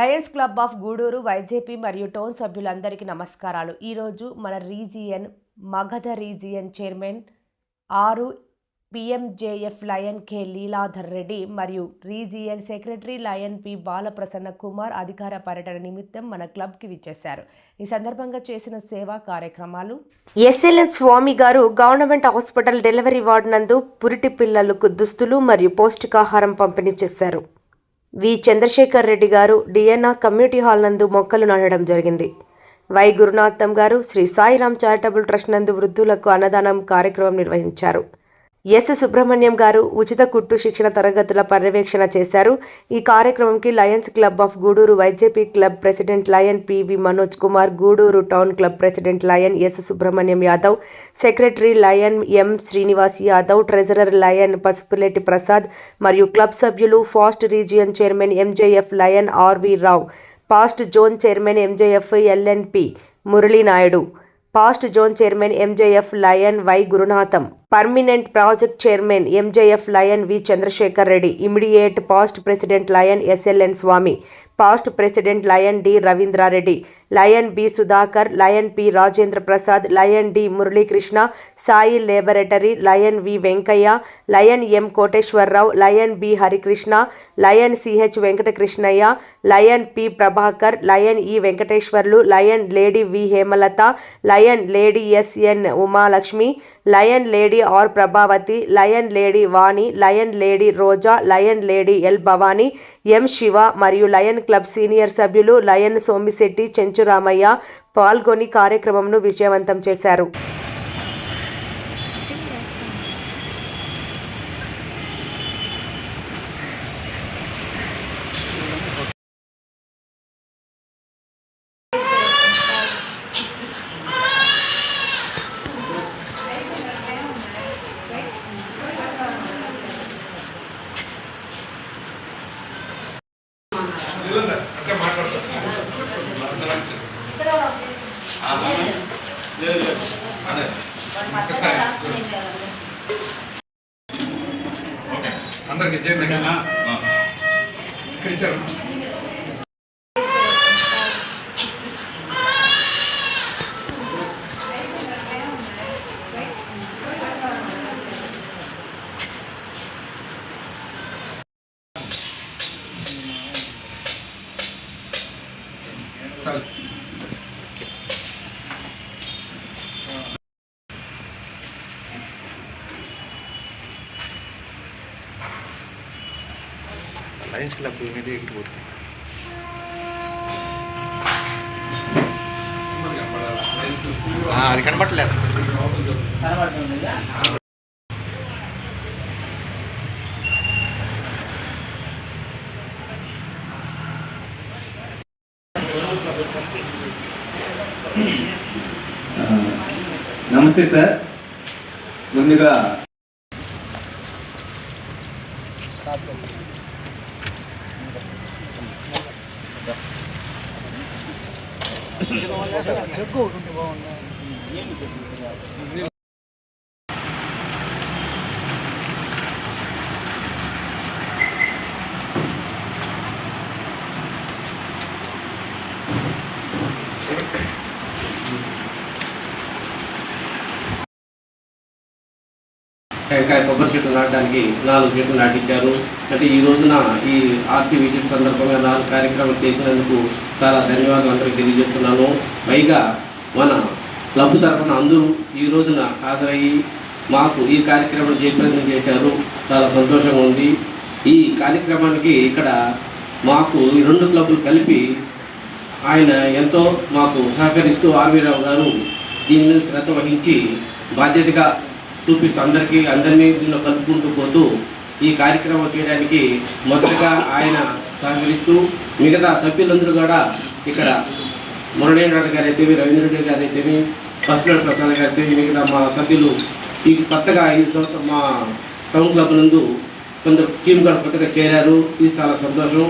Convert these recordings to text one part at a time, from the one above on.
Lions club of Gudur YJP మరియు tone సభ్యులందరికీ నమస్కారాలు. ఈరోజు మన రీజియన్ మగధ రీజియన్ చైర్మన్ ఆరు PMJF lion K Leeladhar Reddy మరియు region secretary lion P Balaprasanna Kumar అధికార పర్యటన నిమిత్తం మన క్లబ్కి విచ్చేశారు. ఈ సందర్భంగా చేసిన సేవా కార్యక్రమాలు ఎస్ఎల్ఎన్ స్వామి గారు గవర్నమెంట్ హాస్పిటల్ డెలివరీ వార్డు నందు పురిటి పిల్లలకు దుస్తులు మరియు పౌష్టికాహారం పంపిణీ చేశారు. వి. చంద్రశేఖర్ రెడ్డి గారు డిఎన్ఆర్ కమ్యూనిటీ హాల్ నందు మొక్కలు నాటడం జరిగింది. వై. గురునాథం గారు శ్రీ సాయిరామ్ చారిటబుల్ ట్రస్ట్ నందు వృద్ధులకు అన్నదానం కార్యక్రమం నిర్వహించారు. ఎస్. సుబ్రహ్మణ్యం గారు ఉచిత కుట్టు శిక్షణ తరగతుల పర్యవేక్షణ చేశారు. ఈ కార్యక్రమంకి lions club of Gudur YJP club president lion PV Manoj Kumar Gudur town club president lion S. Subrahmanyam Yadav secretary lion M. Srinivas Yadav treasurer lion Pasupuleti Prasad మరియు క్లబ్ సభ్యులు past region chairman MJF lion RV Rao past zone chairman MJF LNP Muralinaidu. Past zone chairman MJF lion Y Gurunatham. Permanent project chairman MJF lion V Chandrasekhar Reddy. Immediate past president lion SLN Swamy. Past president lion D Ravindrareddy lion B Sudhakar lion P Rajendra Prasad lion D Muralikrishna Sai laboratory lion V Venkaiah lion M Koteswararao lion B Harikrishna lion CH Venkatakrishnaiah lion P Prabhakar lion E Venkateswarlu lion lady V Hemalatha lion lady SN Umalakshmi lion lady R Prabhavathi lion lady Vani lion lady Roja lion lady L Bhavani M Siva మరియు lion club senior సభ్యులు lion Somisetti Chenchuramayya పాల్గొని కార్యక్రమంను విజయవంతం చేశారు. అందరికి చేయండి ఇక్కడ ఇచ్చారు లయన్స్ క్లబ్ అనేది ఇటు పోతుంది. సింబల్ కనపడాలా? రైస్ కు- ఆ, అది కనబట్టలేదు నమస్తే సార్. ముందుగా చెక్కు ఒకటి బాగుంది టెంకాయ కొబ్బరి చెట్లు నాటడానికి నాలుగు చెట్లు నాటించారు. అంటే ఈ రోజున ఈ ఆర్సీ విజిట్ సందర్భంగా నాలుగు కార్యక్రమాలు చేసినందుకు చాలా ధన్యవాదాలు అందరికీ తెలియజేస్తున్నాను. పైగా మన క్లబ్ తరఫున అందరూ ఈ రోజున హాజరయ్యి మాకు ఈ కార్యక్రమం జయప్రదం చేశారు. చాలా సంతోషంగా ఉంది. ఈ కార్యక్రమానికి ఇక్కడ మాకు ఈ రెండు క్లబ్లు కలిపి ఆయన ఎంతో మాకు సహకరిస్తూ ఆర్వీరావు గారు దీని మీద శ్రద్ధ వహించి బాధ్యతగా చూపిస్తూ అందరికీ అందరినీ దీనిలో కలుపుకుంటూ పోతూ ఈ కార్యక్రమం చేయడానికి మొదటగా ఆయన సహకరిస్తూ మిగతా సభ్యులందరూ కూడా ఇక్కడ మురళీనాథ్ గారు అయితేవి రవీంద్ర రెడ్డి గారు అయితేవి పసుపుల ప్రసాద్ గారు అయితేవి మిగతా మా సభ్యులు ఈ కొత్తగా ఈ చోట మా టౌన్ క్లబ్ నందు కొందరు టీం కూడా కొత్తగా చేరారు. ఇది చాలా సంతోషం.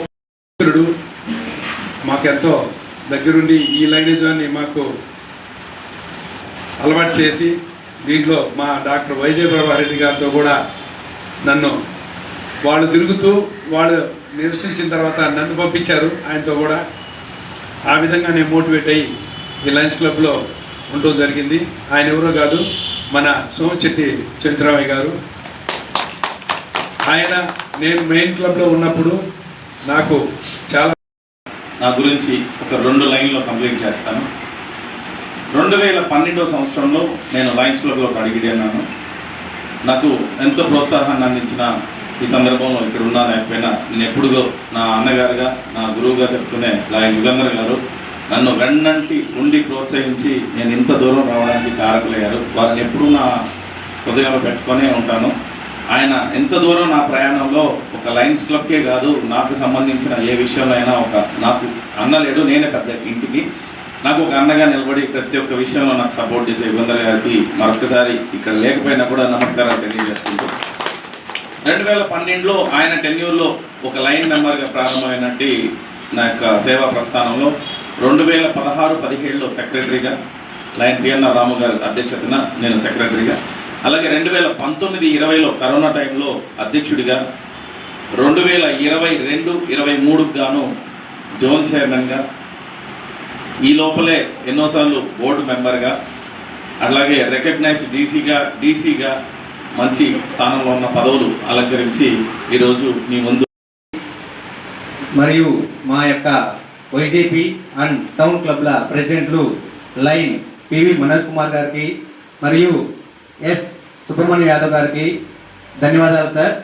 మాకెంతో దగ్గరుండి ఈ లైనేజాన్ని మాకు అలవాటు చేసి దీంట్లో మా డాక్టర్ వైజయ ప్రభారెడ్డి గారితో కూడా నన్ను వాళ్ళు తిరుగుతూ వాళ్ళు నిరసించిన తర్వాత నన్ను పంపించారు. ఆయనతో కూడా ఆ విధంగా నేను మోటివేట్ అయ్యి ఈ లయన్స్ క్లబ్లో ఉండటం జరిగింది. ఆయన ఎవరో కాదు మన సోమచెట్టి చంద్రరామయ్య గారు. ఆయన నేను మెయిన్ క్లబ్లో ఉన్నప్పుడు నాకు చాలా నా గురించి ఒక రెండు లైన్లో కంప్లీట్ చేస్తాను. రెండు వేల పన్నెండవ సంవత్సరంలో నేను లయన్స్ క్లబ్లోకి అడిగినాను నాకు ఎంతో ప్రోత్సాహాన్ని అందించిన ఈ సందర్భంలో ఇక్కడ ఉన్నా లేకపోయినా నేను ఎప్పుడుగో నా అన్నగారుగా నా గురువుగా చెప్పుకునే లాయన్ యుగంధర్ గారు నన్ను వెన్నంటి ఉండి ప్రోత్సహించి నేను ఇంత దూరం రావడానికి కారకులయ్యారు. వారిని ఎప్పుడూ నా హృదయంలో పెట్టుకొనే ఉంటాను. ఆయన ఎంత దూరం నా ప్రయాణంలో ఒక లయన్స్ క్లబ్కే కాదు నాకు సంబంధించిన ఏ విషయంలో అయినా ఒక నాకు అన్న లేడు నేనే పెద్ద ఇంటికి. నాకు ఒక అన్నగా నిలబడి ప్రతి ఒక్క విషయంలో నాకు సపోర్ట్ చేసే ఇబ్బందుల గారికి మరొకసారి ఇక్కడ లేకపోయినా కూడా నమస్కారాలు తెలియజేసుకుంటూ. రెండు వేల పన్నెండులో ఆయన టెన్యూర్లో ఒక లైన్ మెంబర్గా ప్రారంభమైనట్టు నా యొక్క సేవా ప్రస్థానంలో రెండు వేల పదహారు పదిహేడులో సెక్రటరీగా లైన్ పిఎన్ఆర్ రాము గారి అధ్యక్షతన నేను సెక్రటరీగా అలాగే రెండు వేల పంతొమ్మిది ఇరవైలో కరోనా టైంలో అధ్యక్షుడిగా రెండు వేల ఇరవై రెండు ఇరవై మూడుకు గాను జోన్ చైర్మన్గా ఈ లోపలే ఎన్నోసార్లు బోర్డు మెంబర్గా అలాగే రికగ్నైజ్ డీసీగా డీసీగా మంచి స్థానంలో ఉన్న పదవులు అలంకరించి ఈరోజు మీ ముందు మరియు మా యొక్క వైజేపీ అండ్ టౌన్ క్లబ్ల ప్రెసిడెంట్లు లైన్ పివి మనోజ్ కుమార్ గారికి మరియు ఎస్ సుబ్రహ్మణ్య యాదవ్ గారికి ధన్యవాదాలు సార్.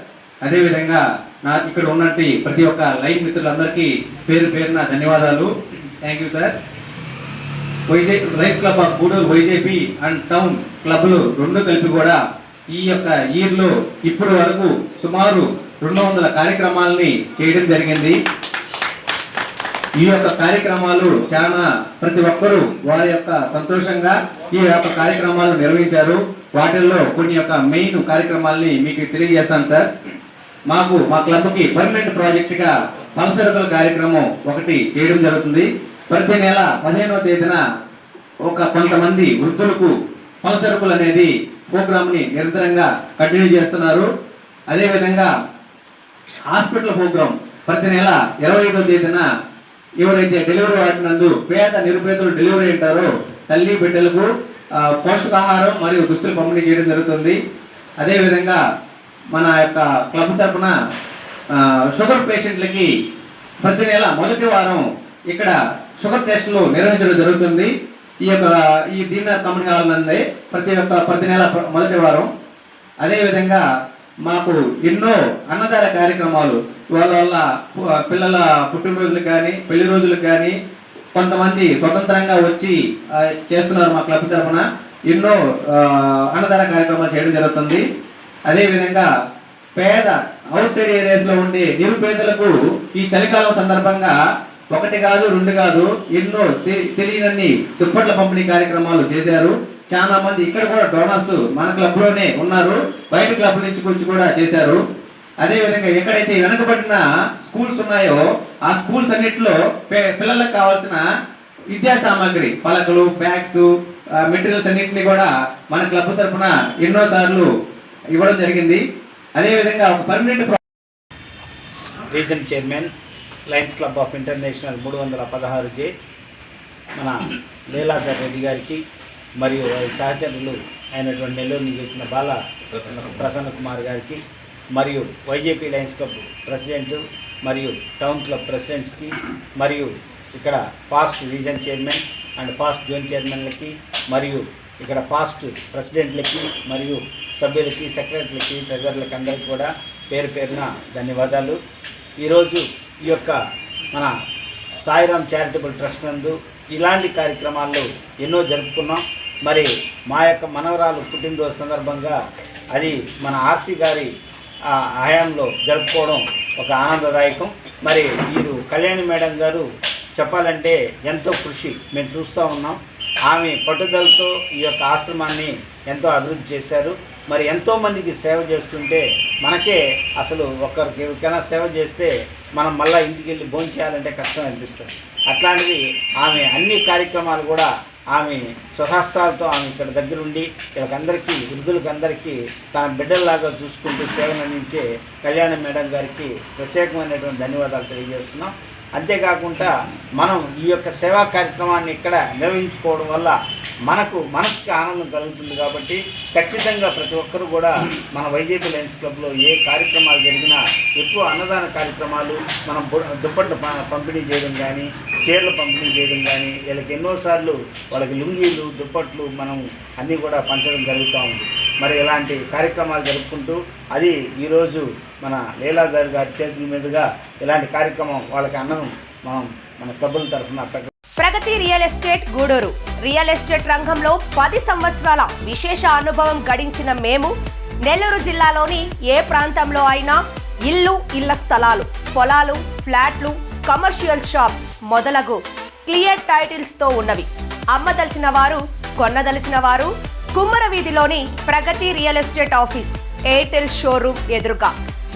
అదేవిధంగా నా ఇక్కడ ఉన్నట్టు ప్రతి ఒక్క లైన్ మిత్రులందరికీ పేరు పేరున ధన్యవాదాలు. Thank you sir. Yj rice club of Gudur YJP and town క్లబ్లు రెండు కలిపి కూడా ఈ యొక్క ఇయర్లో ఇప్పటి వరకు సుమారు రెండు వందల కార్యక్రమాలని చేయడం జరిగింది. ఈ యొక్క కార్యక్రమాలు చాలా ప్రతి ఒక్కరూ వారి యొక్క సంతోషంగా ఈ యొక్క కార్యక్రమాలు నిర్వహించారు. వాటిల్లో కొన్ని యొక్క మెయిన్ కార్యక్రమాలని మీకు తెలియజేస్తాను సార్. మాకు మా క్లబ్కి పర్మనెంట్ ప్రాజెక్టుగా పలసరుకుల కార్యక్రమం ఒకటి చేయడం జరుగుతుంది. ప్రతి నెల పదిహేనవ తేదీన ఒక కొంతమంది వృద్ధులకు పలసరుకులు అనేది ప్రోగ్రామ్ని నిరంతరంగా కంటిన్యూ చేస్తున్నారు. అదేవిధంగా హాస్పిటల్ ప్రోగ్రామ్ ప్రతి నెల ఇరవై ఐదో తేదీన ఎవరైతే డెలివరీ వాటినందు పేద నిరుపేదలు డెలివరీ ఉంటారో తల్లి బిడ్డలకు పోషకాహారం మరియు దుస్తులు పంపిణీ చేయడం జరుగుతుంది. అదేవిధంగా మన యొక్క క్లబ్ తరపున షుగర్ పేషెంట్లకి ప్రతి నెల మొదటి వారం ఇక్కడ షుగర్ టెస్టులు నిర్వహించడం జరుగుతుంది. ఈ యొక్క ఈ దీనర్ కమ్యూనిటీ హాల్ నందే ప్రతి ఒక్క ప్రతి నెల మొదటి వారం. అదేవిధంగా మాకు ఎన్నో అన్నదాన కార్యక్రమాలు వాళ్ళ వల్ల పిల్లల పుట్టినరోజులకు కానీ పెళ్ళి రోజులకు కానీ కొంతమంది స్వతంత్రంగా వచ్చి చేస్తున్నారు మా క్లబ్ తరఫున. ఎన్నో అన్నదాన కార్యక్రమాలు చేయడం జరుగుతుంది. అదేవిధంగా పేద అవుట్ సైడ్ ఏరియాస్లో ఉండే నిరుపేదలకు ఈ చలికాలం సందర్భంగా ఒకటి కాదు రెండు కాదు ఎన్నో తె- తెలియనన్ని దుప్పట్ల పంపిణీ కార్యక్రమాలు చేశారు. చాలా మంది ఇక్కడ కూడా డోనర్స్ మన క్లబ్లోనే ఉన్నారు. బయట క్లబ్ నుంచి వచ్చి కూడా చేశారు. అదేవిధంగా ఎక్కడైతే వెనకబడిన స్కూల్స్ ఉన్నాయో ఆ స్కూల్స్ అన్నిటిలో పిల్లలకు కావాల్సిన విద్యా సామాగ్రి పలకలు బ్యాగ్స్ మెటీరియల్స్ అన్నింటినీ కూడా మన క్లబ్ తరఫున ఎన్నో సార్లు ఇవ్వడం జరిగింది. అదేవిధంగా ఒక permanent region chairman lions club of international మూడు వందల పదహారు జే మన లీలాధర్ రెడ్డి గారికి మరియు వారి సహచరులు అయినటువంటి నెల్లూరు నుంచి వచ్చిన బాల ప్రసన్న కుమార్ గారికి మరియు వైజేపీ లయన్స్ క్లబ్ ప్రెసిడెంట్ మరియు టౌన్ క్లబ్ ప్రెసిడెంట్స్కి మరియు ఇక్కడ past region chairman and past zone చైర్మన్లకి మరియు ఇక్కడ పాస్ట్ ప్రెసిడెంట్లకి మరియు సభ్యులకి సెక్రటరీలకి ట్రెజర్లకి అందరికీ కూడా పేరు పేరున ధన్యవాదాలు. ఈరోజు ఈ యొక్క మన సాయిరామ్ చారిటబుల్ ట్రస్ట్ నందు ఇలాంటి కార్యక్రమాలు ఎన్నో జరుపుకున్నాం. మరి మా యొక్క మనవరాలు పుట్టినరోజు సందర్భంగా అది మన ఆర్సీ గారి హయాంలో జరుపుకోవడం ఒక ఆనందదాయకం. మరి వీరు కళ్యాణి మేడం గారు చెప్పాలంటే ఎంతో కృషి మేము చూస్తూ ఉన్నాం. ఆమె పట్టుదలతో ఈ యొక్క ఆశ్రమాన్ని ఎంతో అభివృద్ధి చేశారు. మరి ఎంతోమందికి సేవ చేస్తుంటే మనకే అసలు ఒకరికి ఎవరికైనా సేవ చేస్తే మనం మళ్ళీ ఇంటికి వెళ్ళి భోజనం చేయాలంటే కష్టం అనిపిస్తుంది. అట్లాంటిది ఆమె అన్ని కార్యక్రమాలు కూడా ఆమె స్వహస్తాలతో ఆమె ఇక్కడ దగ్గరుండి వీళ్ళకందరికీ వృద్ధులకందరికీ తన బిడ్డల్లాగా చూసుకుంటూ సేవలు అందించే కళ్యాణ మేడం గారికి ప్రత్యేకమైనటువంటి ధన్యవాదాలు తెలియజేస్తున్నాం. అంతేకాకుండా మనం ఈ యొక్క సేవా కార్యక్రమాన్ని ఇక్కడ నిర్వహించుకోవడం వల్ల మనకు మనసుకి ఆనందం కలుగుతుంది కాబట్టి ఖచ్చితంగా ప్రతి ఒక్కరు కూడా మన వైజేపీ లయన్స్ క్లబ్లో ఏ కార్యక్రమాలు జరిగినా ఎక్కువ అన్నదాన కార్యక్రమాలు మనం దుప్పట్లు ప- పంపిణీ చేయడం కానీ చీరలు పంపిణీ చేయడం కానీ వీళ్ళకి ఎన్నోసార్లు వాళ్ళకి లుంగీలు దుప్పట్లు మనం అన్నీ కూడా పంచడం జరుగుతూ ఉంది. మరి ఇలాంటి కార్యక్రమాలు జరుపుకుంటూ అది ఈరోజు మన లీలాధర్ గారి చేతుల మీదుగా ఇలాంటి కార్యక్రమం వాళ్ళకి అన్నం మనం మన క్లబ్బుల తరఫున Pragati real estate Gudur. Real estate రంగంలో పది సంవత్సరాల విశేష అనుభవం గడించిన మేము నెల్లూరు జిల్లాలోని ఏ ప్రాంతంలో అయినా ఇల్లు ఇళ్ళ స్థలాలు పొలాలు ఫ్లాట్లు కమర్షియల్ షాప్స్ మొదలగు క్లియర్ టైటిల్స్తో ఉన్నవి. అమ్మదలిచిన వారు కొన్నదలిచిన వారు కుమ్మర వీధిలోని Pragati real estate office Airtel showroom ఎదురుగా.